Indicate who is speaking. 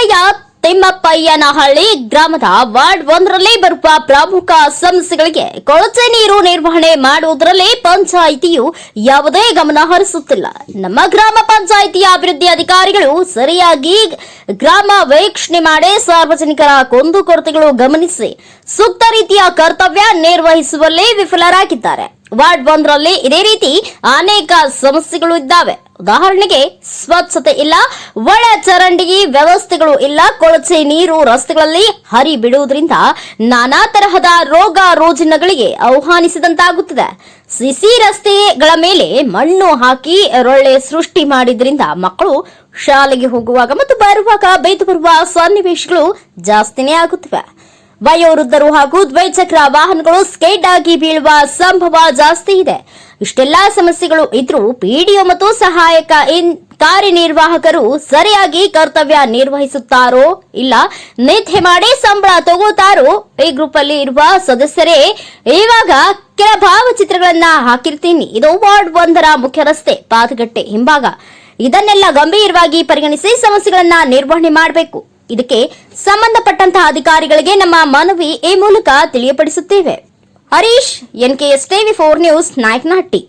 Speaker 1: ಹೋಬಳಿಯ ತಿಮ್ಮಪ್ಪಯ್ಯನಹಳ್ಳಿ ಗ್ರಾಮದ ವಾರ್ಡ್ ಒಂದರಲ್ಲಿ ಬರುವ ಪ್ರಮುಖ ಸಮಸ್ಯೆಗಳಿಗೆ ಕೊಳಚೆ ನೀರು ನಿರ್ವಹಣೆ ಮಾಡುವುದರಲ್ಲಿ ಪಂಚಾಯಿತಿಯು ಯಾವುದೇ ಗಮನ ಹರಿಸುತ್ತಿಲ್ಲ. ನಮ್ಮ ಗ್ರಾಮ ಪಂಚಾಯಿತಿಯ ಅಭಿವೃದ್ಧಿ ಅಧಿಕಾರಿಗಳು ಸರಿಯಾಗಿ ಗ್ರಾಮ ವೀಕ್ಷಣೆ ಮಾಡಿ ಸಾರ್ವಜನಿಕರ ಕುಂದುಕೊರತೆಗಳು ಗಮನಿಸಿ, ಸೂಕ್ತ ರೀತಿಯ ಕರ್ತವ್ಯ ನಿರ್ವಹಿಸುವಲ್ಲಿ ವಿಫಲರಾಗಿದ್ದಾರೆ. ವಾರ್ಡ್ ಒಂದರಲ್ಲಿ ಇದೇ ರೀತಿ ಅನೇಕ ಸಮಸ್ಯೆಗಳು ಇದ್ದಾವೆ. ಉದಾಹರಣೆಗೆ, ಸ್ವಚ್ಛತೆ ಇಲ್ಲ, ಒಳ ಚರಂಡಿ ವ್ಯವಸ್ಥೆಗಳು ಇಲ್ಲ, ಕೊಳಚೆ ನೀರು ರಸ್ತೆಗಳಲ್ಲಿ ಹರಿ ಬಿಡುವುದರಿಂದ ನಾನಾ ತರಹದ ರೋಗ ರೋಜಿನಗಳಿಗೆ ಆಹ್ವಾನಿಸಿದಂತಾಗುತ್ತದೆ. ಸಿಸಿ ರಸ್ತೆಗಳ ಮೇಲೆ ಮಣ್ಣು ಹಾಕಿ ರೊಳ್ಳೆ ಸೃಷ್ಟಿ ಮಾಡಿದ್ರಿಂದ ಮಕ್ಕಳು ಶಾಲೆಗೆ ಹೋಗುವಾಗ ಮತ್ತು ಬರುವಾಗ ಬೈದು ಬರುವ ಸನ್ನಿವೇಶಗಳು ಜಾಸ್ತಿನೇ ಆಗುತ್ತವೆ. ವಯೋವೃದ್ಧರು ಹಾಗೂ ದ್ವೈಚಕ್ರ ವಾಹನಗಳು ಸ್ಕೇಟ್ ಆಗಿ ಬೀಳುವ ಸಂಭವ ಜಾಸ್ತಿ ಇದೆ. ಇಷ್ಟೆಲ್ಲಾ ಸಮಸ್ಯೆಗಳು ಇದ್ರೂ ಪಿಡಿಒ ಮತ್ತು ಸಹಾಯಕ ಇನ್ ಕಾರ್ಯನಿರ್ವಾಹಕರು ಸರಿಯಾಗಿ ಕರ್ತವ್ಯ ನಿರ್ವಹಿಸುತ್ತಾರೋ ಇಲ್ಲ ನಿದ್ದೆ ಮಾಡಿ ಸಂಬಳ ತಗೋತಾರೋ ಈ ಗ್ರೂಪ್ ಅಲ್ಲಿ ಇರುವ ಸದಸ್ಯರೇ, ಇವಾಗ ಕೆಲ ಭಾವಚಿತ್ರಗಳನ್ನ ಹಾಕಿರ್ತೀನಿ. ಇದು ವಾರ್ಡ್ ಒಂದರ ಮುಖ್ಯ ರಸ್ತೆ, ಪಾದಗಟ್ಟೆ, ಹಿಂಭಾಗ. ಇದನ್ನೆಲ್ಲ ಗಂಭೀರವಾಗಿ ಪರಿಗಣಿಸಿ ಸಮಸ್ಯೆಗಳನ್ನ ನಿರ್ವಹಣೆ ಮಾಡಬೇಕು. ಇದಕ್ಕೆ ಸಂಬಂಧಪಟ್ಟಂತಹ ಅಧಿಕಾರಿಗಳಿಗೆ ನಮ್ಮ ಮನವಿ ಈ ಮೂಲಕ ತಿಳಿಯಪಡಿಸುತ್ತೇವೆ. Harish NKS TV four news Nayakanahatti.